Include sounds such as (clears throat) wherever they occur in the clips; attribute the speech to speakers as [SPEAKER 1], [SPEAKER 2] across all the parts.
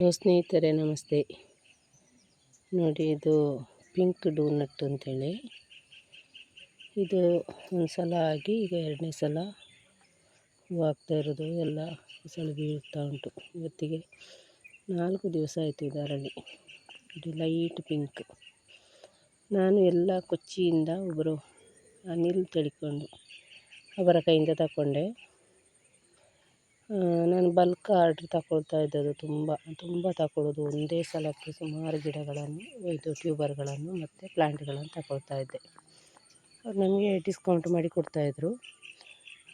[SPEAKER 1] Hello ಸ್ನೇಹಿತರೆ, ನಮಸ್ತೆ. ನೋಡಿ, ಇದು ಪಿಂಕ್ ಡೂನಟ್ ಅಂತೇಳಿ. ಇದು ಒಂದು ಸಲ ಆಗಿ, ಈಗ ಎರಡನೇ ಸಲ ಹೂವು ಆಗ್ತಾ ಇರೋದು. ಎಲ್ಲ ಸಲ ಬೀಳ್ತಾ ಉಂಟು. ಇವತ್ತಿಗೆ ನಾಲ್ಕು ದಿವಸ ಆಯಿತು ಇದರಲ್ಲಿ. ಇದು ಲೈಟ್ ಪಿಂಕ್. ನಾನು ಎಲ್ಲ ಕೊಚ್ಚಿಯಿಂದ ಒಬ್ಬರು ಅನಿಲ್ ತಿಳ್ಕೊಂಡು ಅವರ ಕೈಯಿಂದ ತಗೊಂಡೆ ನಾನು ಬಲ್ಕ್ ಆರ್ಡ್ರ್ ತಗೊಳ್ತಾ ಇದ್ದದ್ದು ತುಂಬ ತುಂಬ ತಗೊಳ್ಳೋದು ಒಂದೇ ಸಲಕ್ಕೆ ಸುಮಾರು ಗಿಡಗಳನ್ನು, ಇದು ಟ್ಯೂಬರ್ಗಳನ್ನು ಮತ್ತು ಪ್ಲ್ಯಾಂಟ್ಗಳನ್ನು ತಗೊಳ್ತಾ ಇದ್ದೆ. ಅವ್ರು ನನಗೆ ಡಿಸ್ಕೌಂಟ್ ಮಾಡಿ ಕೊಡ್ತಾಯಿದ್ರು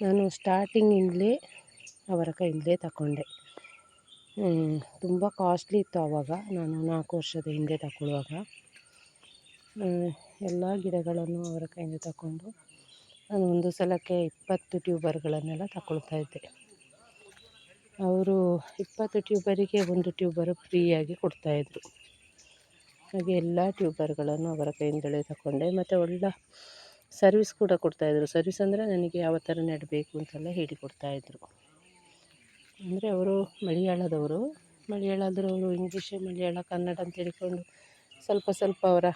[SPEAKER 1] ನಾನು ಸ್ಟಾರ್ಟಿಂಗಿಂದಲೇ ಅವರ ಕೈಯಿಂದಲೇ ತಗೊಂಡೆ ತುಂಬ ಕಾಸ್ಟ್ಲಿ ಇತ್ತು ಆವಾಗ ನಾನು ನಾಲ್ಕು ವರ್ಷದ ಹಿಂದೆ ತಗೊಳ್ಳುವಾಗ ಎಲ್ಲ ಗಿಡಗಳನ್ನು ಅವರ ಕೈಯಿಂದ ತಗೊಂಡು ನಾನು ಒಂದು ಸಲಕ್ಕೆ ಇಪ್ಪತ್ತು ಟ್ಯೂಬರ್ಗಳನ್ನೆಲ್ಲ ತಗೊಳ್ತಾ ಇದ್ದೆ. ಅವರು ಇಪ್ಪತ್ತು ಟ್ಯೂಬರಿಗೆ ಒಂದು ಟ್ಯೂಬರು ಫ್ರೀಯಾಗಿ ಕೊಡ್ತಾಯಿದ್ರು. ಹಾಗೆ ಎಲ್ಲ ಟ್ಯೂಬರ್ಗಳನ್ನು ಅವರ ಕೈಯಿಂದಲೇ ತಗೊಂಡೆ. ಮತ್ತು ಒಳ್ಳೆ ಸರ್ವಿಸ್ ಕೂಡ ಕೊಡ್ತಾಯಿದ್ರು. ಸರ್ವಿಸ್ ಅಂದರೆ ನನಗೆ ಯಾವ ಥರ ನೆಡಬೇಕು ಅಂತೆಲ್ಲ ಹೇಳಿಕೊಡ್ತಾಯಿದ್ರು. ಅಂದರೆ ಅವರು ಮಲಯಾಳದವರು. ಮಲಯಾಳದವರು ಅವರು ಇಂಗ್ಲೀಷ್, ಮಲಯಾಳ, ಕನ್ನಡ ಅಂತ ಹೇಳಿಕೊಂಡು ಸ್ವಲ್ಪ ಸ್ವಲ್ಪ ಅವರ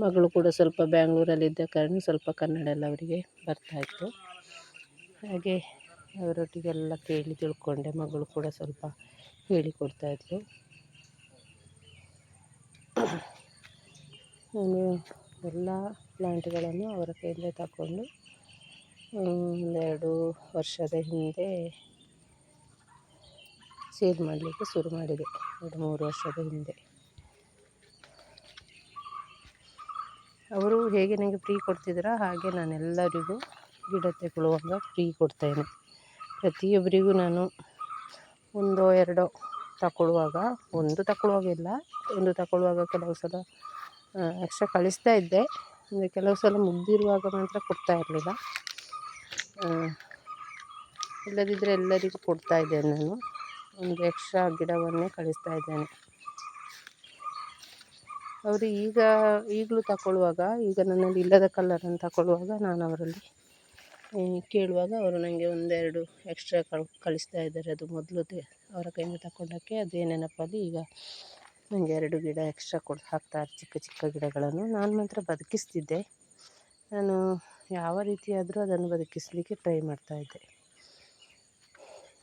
[SPEAKER 1] ಮಗಳು ಕೂಡ ಸ್ವಲ್ಪ ಬ್ಯಾಂಗ್ಳೂರಲ್ಲಿದ್ದ ಕಾರಣ ಸ್ವಲ್ಪ ಕನ್ನಡ ಎಲ್ಲ ಅವರಿಗೆ ಬರ್ತಾಯಿತ್ತು. ಹಾಗೆ ಅವರೊಟ್ಟಿಗೆಲ್ಲ ಕೇಳಿ ತಿಳ್ಕೊಂಡೆ, ಮಗಳು ಕೂಡ ಸ್ವಲ್ಪ ಹೇಳಿಕೊಡ್ತಾಯಿದ್ಲು ನಾನು ಎಲ್ಲ ಪ್ಲ್ಯಾಂಟ್ಗಳನ್ನು ಅವರ ಕೈಯಲ್ಲೇ ತಗೊಂಡು ಒಂದೆರಡು ವರ್ಷದ ಹಿಂದೆ ಸೇಲ್ ಮಾಡಲಿಕ್ಕೆ ಶುರು ಮಾಡಿದೆ, ಎರಡು ಮೂರು ವರ್ಷದ ಹಿಂದೆ. ಅವರು ಹೇಗೆ ನನಗೆ ಫ್ರೀ ಕೊಡ್ತಿದ್ದೀರಾ ಹಾಗೆ ನಾನೆಲ್ಲರಿಗೂ ಗಿಡ ತಗೊಳ್ಳುವಾಗ ಫ್ರೀ ಕೊಡ್ತೇನೆ. ಪ್ರತಿಯೊಬ್ಬರಿಗೂ ನಾನು ಒಂದೋ, ಎರಡೋ ತಗೊಳ್ಳುವಾಗ, ಒಂದು ತಗೊಳ್ಳುವಾಗಿಲ್ಲ, ಒಂದು ತಗೊಳ್ಳುವಾಗ ಕೆಲವು ಸಲ ಎಕ್ಸ್ಟ್ರಾ ಕಳಿಸ್ತಾ ಇದ್ದೆ. ಅಂದರೆ ಕೆಲವು ಸಲ ಮುಗ್ದಿರುವಾಗ ಮಾತ್ರ ಕೊಡ್ತಾ ಇರಲಿಲ್ಲ. ಇಲ್ಲದಿದ್ದರೆ ಎಲ್ಲರಿಗೂ ಕೊಡ್ತಾ ಇದ್ದೇನೆ ನಾನು. ಒಂದು ಎಕ್ಸ್ಟ್ರಾ ಗಿಡವನ್ನೇ ಕಳಿಸ್ತಾ ಇದ್ದೇನೆ. ಅವರು ಈಗ, ಈಗಲೂ ತಗೊಳ್ಳುವಾಗ, ಈಗ ನನ್ನಲ್ಲಿ ಇಲ್ಲದ ಕಲ್ಲರನ್ನು ತಗೊಳ್ಳುವಾಗ ನಾನು ಅವರಲ್ಲಿ ಕೇಳುವಾಗ ಅವರು ನನಗೆ ಒಂದೆರಡು ಎಕ್ಸ್ಟ್ರಾ ಕಳ್, ಕಳಿಸ್ತಾ ಇದ್ದಾರೆ. ಅದು ಮೊದಲು ಅವರ ಕೈಯಿಂದ ತಗೊಂಡಕ್ಕೆ ಅದೇ ನೆನಪಲ್ಲಿ ಈಗ ನನಗೆ ಎರಡು ಗಿಡ ಎಕ್ಸ್ಟ್ರಾ ಕೊಡ್, ಹಾಕ್ತಾರೆ. ಚಿಕ್ಕ ಚಿಕ್ಕ ಗಿಡಗಳನ್ನು. ನಾನು ಮಾತ್ರ ಬದುಕಿಸ್ತಿದ್ದೆ. ನಾನು ಯಾವ ರೀತಿಯಾದರೂ ಅದನ್ನು ಬದುಕಿಸಲಿಕ್ಕೆ ಟ್ರೈ ಮಾಡ್ತಾಯಿದ್ದೆ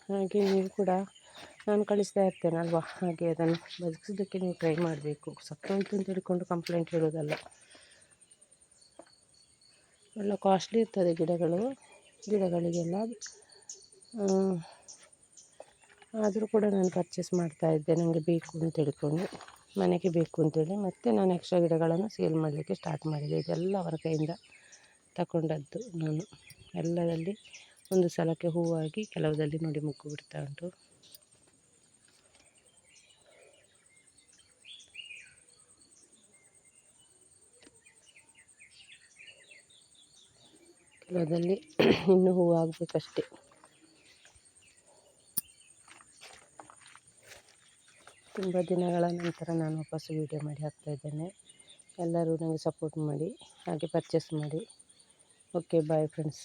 [SPEAKER 1] ಹಾಗೆ ನೀವು ಕೂಡ ನಾನು ಕಳಿಸ್ತಾ ಇರ್ತೇನಲ್ವ ಹಾಗೆ ಅದನ್ನು ಬದುಕಿಸೋದಕ್ಕೆ ನೀವು ಟ್ರೈ ಮಾಡಬೇಕು. ಸತ್ತೋಯ್ತು ಅಂತ ಹೇಳಿಕೊಂಡು ಕಂಪ್ಲೇಂಟ್ ಹೇಳೋದಲ್ಲ ಎಲ್ಲ ಕಾಸ್ಟ್ಲಿ ಇರ್ತದೆ ಗಿಡಗಳು. ಗಿಡಗಳಿಗೆಲ್ಲ ಆದರೂ ಕೂಡ ನಾನು ಪರ್ಚೇಸ್ ಮಾಡ್ತಾಯಿದ್ದೆ ನನಗೆ ಬೇಕು ಅಂತ ಹೇಳ್ಕೊಂಡು ಮನೆಗೆ ಬೇಕು ಅಂತೇಳಿ ಮತ್ತು ನಾನು ಎಕ್ಸ್ಟ್ರಾ ಗಿಡಗಳನ್ನು ಸೇಲ್ ಮಾಡಲಿಕ್ಕೆ ಸ್ಟಾರ್ಟ್ ಮಾಡಿದೆ. ಇದೆಲ್ಲ ಅವರ ಕೈಯಿಂದ ತಗೊಂಡದ್ದು ನಾನು. ಎಲ್ಲದಲ್ಲಿ ಒಂದು ಸಲಕ್ಕೆ ಹೂವಾಗಿ ಕೆಲವದಲ್ಲಿ ನೋಡಿ ಮುಗ್ಗು ಬಿಡ್ತಾ ಉಂಟು. ಕೆಲವದಲ್ಲಿ (clears throat) ಇನ್ನೂ ಹೂವು ಆಗಬೇಕಷ್ಟೆ. ತುಂಬ ದಿನಗಳ ನಂತರ ನಾನು ವಾಪಸ್ಸು ವೀಡಿಯೋ ಮಾಡಿ ಹಾಕ್ತಾಯಿದ್ದೇನೆ ಎಲ್ಲರೂ ನನಗೆ ಸಪೋರ್ಟ್ ಮಾಡಿ, ಹಾಗೆ ಪರ್ಚೇಸ್ ಮಾಡಿ. Okay bye friends